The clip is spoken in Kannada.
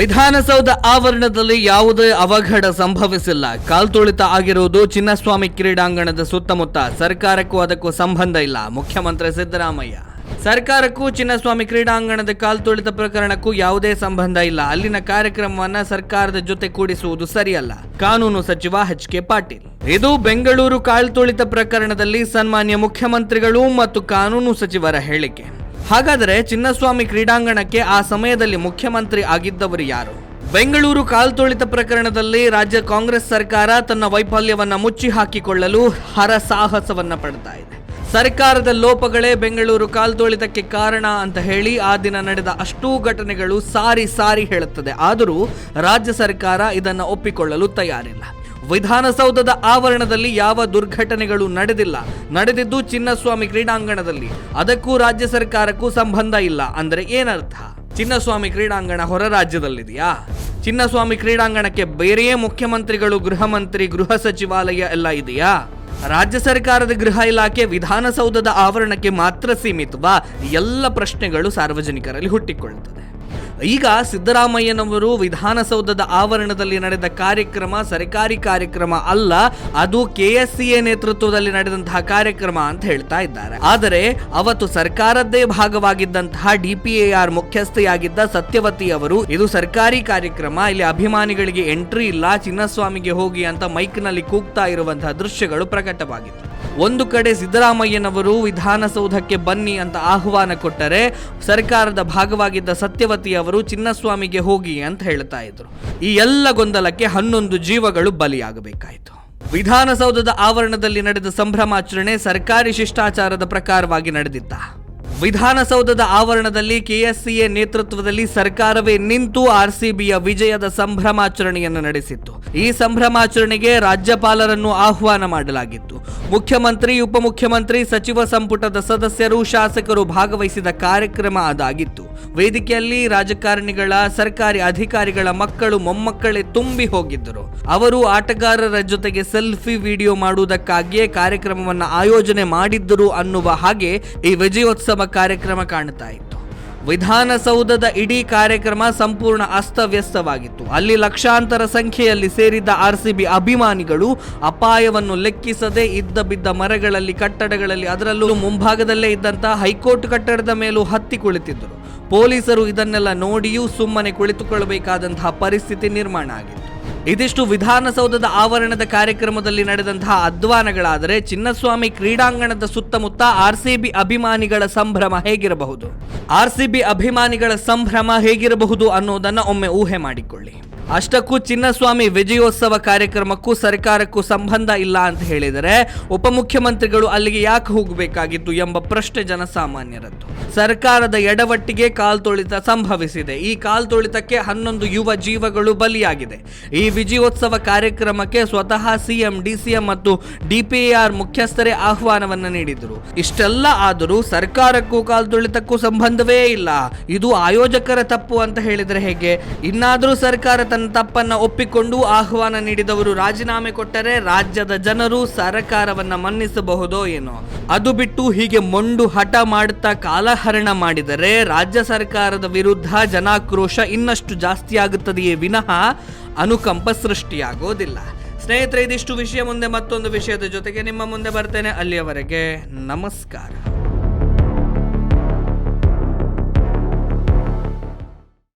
ವಿಧಾನಸೌಧ ಆವರಣದಲ್ಲಿ ಯಾವುದೇ ಅವಘಡ ಸಂಭವಿಸಿಲ್ಲ. ಕಾಲ್ತುಳಿತ ಆಗಿರುವುದು ಚಿನ್ನಸ್ವಾಮಿ ಕ್ರೀಡಾಂಗಣದ ಸುತ್ತಮುತ್ತ. ಸರ್ಕಾರಕ್ಕೂ ಅದಕ್ಕೂ ಸಂಬಂಧ ಇಲ್ಲ. ಮುಖ್ಯಮಂತ್ರಿ ಸಿದ್ದರಾಮಯ್ಯ. ಸರ್ಕಾರಕ್ಕೂ ಚಿನ್ನಸ್ವಾಮಿ ಕ್ರೀಡಾಂಗಣದ ಕಾಲ್ತುಳಿತ ಪ್ರಕರಣಕ್ಕೂ ಯಾವುದೇ ಸಂಬಂಧ ಇಲ್ಲ. ಅಲ್ಲಿನ ಕಾರ್ಯಕ್ರಮವನ್ನ ಸರ್ಕಾರದ ಜೊತೆ ಕೂಡಿಸುವುದು ಸರಿಯಲ್ಲ. ಕಾನೂನು ಸಚಿವ ಎಚ್ ಕೆ ಪಾಟೀಲ್. ಇದು ಬೆಂಗಳೂರು ಕಾಲ್ತುಳಿತ ಪ್ರಕರಣದಲ್ಲಿ ಸನ್ಮಾನ್ಯ ಮುಖ್ಯಮಂತ್ರಿಗಳು ಮತ್ತು ಕಾನೂನು ಸಚಿವರ ಹೇಳಿಕೆ. ಹಾಗಾದರೆ ಚಿನ್ನಸ್ವಾಮಿ ಕ್ರೀಡಾಂಗಣಕ್ಕೆ ಆ ಸಮಯದಲ್ಲಿ ಮುಖ್ಯಮಂತ್ರಿ ಆಗಿದ್ದವರು ಯಾರು? ಬೆಂಗಳೂರು ಕಾಲ್ತುಳಿತ ಪ್ರಕರಣದಲ್ಲಿ ರಾಜ್ಯ ಕಾಂಗ್ರೆಸ್ ಸರ್ಕಾರ ತನ್ನ ವೈಫಲ್ಯವನ್ನ ಮುಚ್ಚಿ ಹಾಕಿಕೊಳ್ಳಲು ಹರಸಾಹಸವನ್ನು ಪಡ್ತಾ ಇದೆ. ಸರ್ಕಾರದ ಲೋಪಗಳೇ ಬೆಂಗಳೂರು ಕಾಲ್ತುಳಿತಕ್ಕೆ ಕಾರಣ ಅಂತ ಹೇಳಿ ಆ ದಿನ ನಡೆದ ಅಷ್ಟೂ ಘಟನೆಗಳು ಸಾರಿ ಸಾರಿ ಹೇಳುತ್ತದೆ. ಆದರೂ ರಾಜ್ಯ ಸರ್ಕಾರ ಇದನ್ನು ಒಪ್ಪಿಕೊಳ್ಳಲು ತಯಾರಿಲ್ಲ. ವಿಧಾನಸೌಧದ ಆವರಣದಲ್ಲಿ ಯಾವ ದುರ್ಘಟನೆಗಳು ನಡೆದಿಲ್ಲ. ನಡೆದಿದ್ದು ಚಿನ್ನಸ್ವಾಮಿ ಕ್ರೀಡಾಂಗಣದಲ್ಲಿ. ಅದಕ್ಕೂ ರಾಜ್ಯ ಸರ್ಕಾರಕ್ಕೂ ಸಂಬಂಧ ಇಲ್ಲ ಅಂದ್ರೆ ಏನರ್ಥ? ಚಿನ್ನಸ್ವಾಮಿ ಕ್ರೀಡಾಂಗಣ ಹೊರ ರಾಜ್ಯದಲ್ಲಿದೆಯಾ? ಚಿನ್ನಸ್ವಾಮಿ ಕ್ರೀಡಾಂಗಣಕ್ಕೆ ಬೇರೆಯೇ ಮುಖ್ಯಮಂತ್ರಿಗಳು, ಗೃಹ ಮಂತ್ರಿ, ಗೃಹ ಸಚಿವಾಲಯ ಎಲ್ಲ ಇದೆಯಾ? ರಾಜ್ಯ ಸರ್ಕಾರದ ಗೃಹ ಇಲಾಖೆ ವಿಧಾನಸೌಧದ ಆವರಣಕ್ಕೆ ಮಾತ್ರ ಸೀಮಿತವಾ? ಎಲ್ಲ ಪ್ರಶ್ನೆಗಳು ಸಾರ್ವಜನಿಕರಲ್ಲಿ ಹುಟ್ಟಿಕೊಳ್ಳುತ್ತದೆ. ಈಗ ಸಿದ್ದರಾಮಯ್ಯನವರು ವಿಧಾನಸೌಧದ ಆವರಣದಲ್ಲಿ ನಡೆದ ಕಾರ್ಯಕ್ರಮ ಸರ್ಕಾರಿ ಕಾರ್ಯಕ್ರಮ ಅಲ್ಲ, ಅದು ಕೆಎಸ್ಸಿಎ ನೇತೃತ್ವದಲ್ಲಿ ನಡೆದಂತಹ ಕಾರ್ಯಕ್ರಮ ಅಂತ ಹೇಳ್ತಾ ಇದ್ದಾರೆ. ಆದರೆ ಅವತ್ತು ಸರ್ಕಾರದ್ದೇ ಭಾಗವಾಗಿದ್ದಂತಹ ಡಿಪಿಎಆರ್ ಮುಖ್ಯಸ್ಥೆಯಾಗಿದ್ದ ಸತ್ಯವತಿ ಅವರು, ಇದು ಸರ್ಕಾರಿ ಕಾರ್ಯಕ್ರಮ, ಇಲ್ಲಿ ಅಭಿಮಾನಿಗಳಿಗೆ ಎಂಟ್ರಿ ಇಲ್ಲ, ಚಿನ್ನಸ್ವಾಮಿಗೆ ಹೋಗಿ ಅಂತ ಮೈಕ್ನಲ್ಲಿ ಕೂಗ್ತಾ ಇರುವಂತಹ ದೃಶ್ಯಗಳು ಪ್ರಕಟವಾಗಿತ್ತು. ಒಂದು ಕಡೆ ಸಿದ್ದರಾಮಯ್ಯನವರು ವಿಧಾನಸೌಧಕ್ಕೆ ಬನ್ನಿ ಅಂತ ಆಹ್ವಾನ ಕೊಟ್ಟರೆ, ಸರ್ಕಾರದ ಭಾಗವಾಗಿದ್ದ ಸತ್ಯವತಿ ಚಿನ್ನಸ್ವಾಮಿಗೆ ಹೋಗಿ ಅಂತ ಹೇಳ್ತಾ ಇದ್ರು. ಈ ಎಲ್ಲ ಗೊಂದಲಕ್ಕೆ ಹನ್ನೊಂದು ಜೀವಗಳು ಬಲಿಯಾಗಬೇಕಾಯಿತು. ವಿಧಾನಸೌಧದ ಆವರಣದಲ್ಲಿ ನಡೆದ ಸಂಭ್ರಮಾಚರಣೆ ಸರ್ಕಾರಿ ಶಿಷ್ಟಾಚಾರದ ಪ್ರಕಾರವಾಗಿ ನಡೆದಿದ್ದ ವಿಧಾನಸೌಧದ ಆವರಣದಲ್ಲಿ ಕೆಎಸ್ಸಿಎ ನೇತೃತ್ವದಲ್ಲಿ ಸರ್ಕಾರವೇ ನಿಂತು ಆರ್ಸಿಬಿಯ ವಿಜಯದ ಸಂಭ್ರಮಾಚರಣೆಯನ್ನು ನಡೆಸಿತ್ತು. ಈ ಸಂಭ್ರಮಾಚರಣೆಗೆ ರಾಜ್ಯಪಾಲರನ್ನು ಆಹ್ವಾನ ಮಾಡಲಾಗಿತ್ತು. ಮುಖ್ಯಮಂತ್ರಿ, ಉಪಮುಖ್ಯಮಂತ್ರಿ, ಸಚಿವ ಸಂಪುಟದ ಸದಸ್ಯರು, ಶಾಸಕರು ಭಾಗವಹಿಸಿದ ಕಾರ್ಯಕ್ರಮ ಅದಾಗಿತ್ತು. ವೇದಿಕೆಯಲ್ಲಿ ರಾಜಕಾರಣಿಗಳ, ಸರ್ಕಾರಿ ಅಧಿಕಾರಿಗಳ ಮಕ್ಕಳು, ಮೊಮ್ಮಕ್ಕಳೇ ತುಂಬಿ ಹೋಗಿದ್ದರು. ಅವರು ಆಟಗಾರರ ಜೊತೆಗೆ ಸೆಲ್ಫಿ ವಿಡಿಯೋ ಮಾಡುವುದಕ್ಕಾಗಿಯೇ ಕಾರ್ಯಕ್ರಮವನ್ನು ಆಯೋಜನೆ ಮಾಡಿದ್ದರು ಅನ್ನುವ ಹಾಗೆ ಈ ವಿಜಯೋತ್ಸವ ಕಾರ್ಯಕ್ರಮ ಕಾಣ್ತಾ ಇತ್ತು. ವಿಧಾನಸೌಧದ ಇಡೀ ಕಾರ್ಯಕ್ರಮ ಸಂಪೂರ್ಣ ಅಸ್ತವ್ಯಸ್ತವಾಗಿತ್ತು. ಅಲ್ಲಿ ಲಕ್ಷಾಂತರ ಸಂಖ್ಯೆಯಲ್ಲಿ ಸೇರಿದ್ದ ಆರ್ಸಿಬಿ ಅಭಿಮಾನಿಗಳು ಅಪಾಯವನ್ನು ಲೆಕ್ಕಿಸದೆ ಇದ್ದ ಬಿದ್ದ ಮರಗಳಲ್ಲಿ, ಕಟ್ಟಡಗಳಲ್ಲಿ, ಅದರಲ್ಲೂ ಮುಂಭಾಗದಲ್ಲೇ ಇದ್ದಂತಹ ಹೈಕೋರ್ಟ್ ಕಟ್ಟಡದ ಮೇಲೂ ಹತ್ತಿ ಕುಳಿತಿದ್ದರು. ಪೊಲೀಸರು ಇದನ್ನೆಲ್ಲ ನೋಡಿಯೂ ಸುಮ್ಮನೆ ಕುಳಿತುಕೊಳ್ಳಬೇಕಾದಂತಹ ಪರಿಸ್ಥಿತಿ ನಿರ್ಮಾಣ ಆಗಿತ್ತು ಇದಿಷ್ಟು ವಿಧಾನಸೌಧದ ಆವರಣದ ಕಾರ್ಯಕ್ರಮದಲ್ಲಿ ನಡೆದಂತಹ ಅಧ್ವಾನಗಳಾದರೆ ಚಿನ್ನಸ್ವಾಮಿ ಕ್ರೀಡಾಂಗಣದ ಸುತ್ತಮುತ್ತ ಆರ್ಸಿಬಿ ಅಭಿಮಾನಿಗಳ ಸಂಭ್ರಮ ಹೇಗಿರಬಹುದು? ಆರ್ಸಿಬಿ ಅಭಿಮಾನಿಗಳ ಸಂಭ್ರಮ ಹೇಗಿರಬಹುದು ಅನ್ನೋದನ್ನ ಒಮ್ಮೆ ಊಹೆ ಮಾಡಿಕೊಳ್ಳಿ. ಅಷ್ಟಕ್ಕೂ ಚಿನ್ನಸ್ವಾಮಿ ವಿಜಯೋತ್ಸವ ಕಾರ್ಯಕ್ರಮಕ್ಕೂ ಸರ್ಕಾರಕ್ಕೂ ಸಂಬಂಧ ಇಲ್ಲ ಅಂತ ಹೇಳಿದರೆ ಉಪಮುಖ್ಯಮಂತ್ರಿಗಳು ಅಲ್ಲಿಗೆ ಯಾಕೆ ಹೋಗಬೇಕಾಗಿತ್ತು ಎಂಬ ಪ್ರಶ್ನೆ ಜನಸಾಮಾನ್ಯರದ್ದು. ಸರ್ಕಾರದ ಎಡವಟ್ಟಿಗೆ ಕಾಲ್ತುಳಿತ ಸಂಭವಿಸಿದೆ. ಈ ಕಾಲ್ತುಳಿತಕ್ಕೆ ಹನ್ನೊಂದು ಯುವ ಜೀವಗಳು ಬಲಿಯಾಗಿದೆ. ಈ ವಿಜಯೋತ್ಸವ ಕಾರ್ಯಕ್ರಮಕ್ಕೆ ಸ್ವತಃ ಸಿಎಂ, ಡಿಸಿಎಂ ಮತ್ತು ಡಿಪಿಆರ್ ಮುಖ್ಯಸ್ಥರೇ ಆಹ್ವಾನವನ್ನ ನೀಡಿದರು. ಇಷ್ಟೆಲ್ಲ ಆದರೂ ಸರ್ಕಾರಕ್ಕೂ ಕಾಲ್ತುಳಿತಕ್ಕೂ ಸಂಬಂಧವೇ ಇಲ್ಲ. ಇದು ಆಯೋಜಕರ ತಪ್ಪು ಅಂತ ಹೇಳಿದರೆ ಹೇಗೆ? ಇನ್ನಾದರೂ ಸರ್ಕಾರ ತನ್ನ ತಪ್ಪನ್ನು ಒಪ್ಪಿಕೊಂಡು ಆಹ್ವಾನ ನೀಡಿದವರು ರಾಜೀನಾಮೆ ಕೊಟ್ಟರೆ ರಾಜ್ಯದ ಜನರು ಸರ್ಕಾರವನ್ನ ಮನ್ನಿಸಬಹುದೋ ಏನೋ? ಅದು ಬಿಟ್ಟು ಹೀಗೆ ಮೊಂಡು ಹಠ ಮಾಡುತ್ತಾ ಕಾಲಹರಣ ಮಾಡಿದರೆ ರಾಜ್ಯ ಸರ್ಕಾರದ ವಿರುದ್ಧ ಜನಾಕ್ರೋಶ ಇನ್ನಷ್ಟು ಜಾಸ್ತಿ ಆಗುತ್ತದೆಯೇ ವಿನಃ ಅನುಕಂಪ ಸೃಷ್ಟಿಯಾಗೋದಿಲ್ಲ. ಸ್ನೇಹಿತರೆ, ಇದಿಷ್ಟು ವಿಷಯ ಮುಂದೆ ಮತ್ತೊಂದು ವಿಷಯದ ಜೊತೆಗೆ ನಿಮ್ಮ ಮುಂದೆ ಬರ್ತೇನೆ. ಅಲ್ಲಿಯವರೆಗೆ ನಮಸ್ಕಾರ.